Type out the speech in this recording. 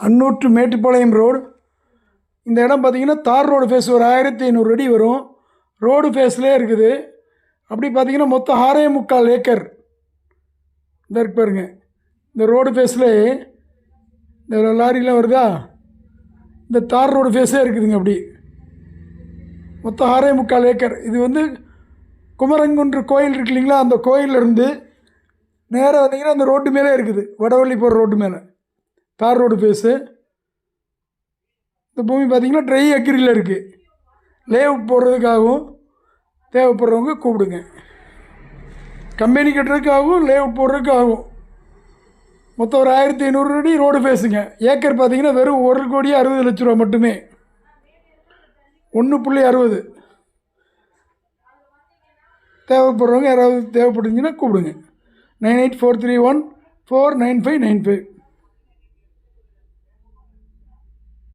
Annur to Mettupalayam road. இந்த இடம் பார்த்தீங்கன்னா தார் ரோடு ஃபேஸ் ஒரு ஆயிரத்தி ஐநூறு அடி வரும். ரோடு ஃபேஸ்லே இருக்குது. அப்படி பார்த்தீங்கன்னா மொத்தம் ஆறே முக்கால் ஏக்கர். இந்த இருக்கு பாருங்க. இந்த ரோடு ஃபேஸில் இந்த லாரிலாம் வருதா? இந்த தார் ரோடு ஃபேஸே இருக்குதுங்க அப்படி. மொத்தம் ஆறே முக்கால் ஏக்கர். இது வந்து குமரங்குன்று கோயில் இருக்கு இல்லைங்களா? அந்த கோயிலிருந்து நேராக வந்தீங்கன்னா அந்த ரோட்டு மேலே இருக்குது. வடவள்ளி போகிற ரோட்டு மேலே. தார் ரோடு ஃபேஸு இந்த பூமி பார்த்தீங்கன்னா ட்ரை அக்ரியில் இருக்குது லேஅவுட் போடுறதுக்காகவும் தேவைப்படுறவங்க கூப்பிடுங்க. கம்பெனி கட்டுறதுக்காகவும் லேஅவுட் போடுறதுக்காகவும். மொத்தம் ஒரு ஆயிரத்தி ஐநூறு அடி ரோடு ஃபேஸுங்க ஏக்கர் பார்த்தீங்கன்னா வெறும் ஒரு கோடி அறுபது லட்ச ரூபா மட்டுமே. ஒன்று புள்ளி அறுபது. தேவைப்படுறவங்க யாராவது தேவைப்படுதுங்கன்னா கூப்பிடுங்க. Nine eight four three one four nine five nine five.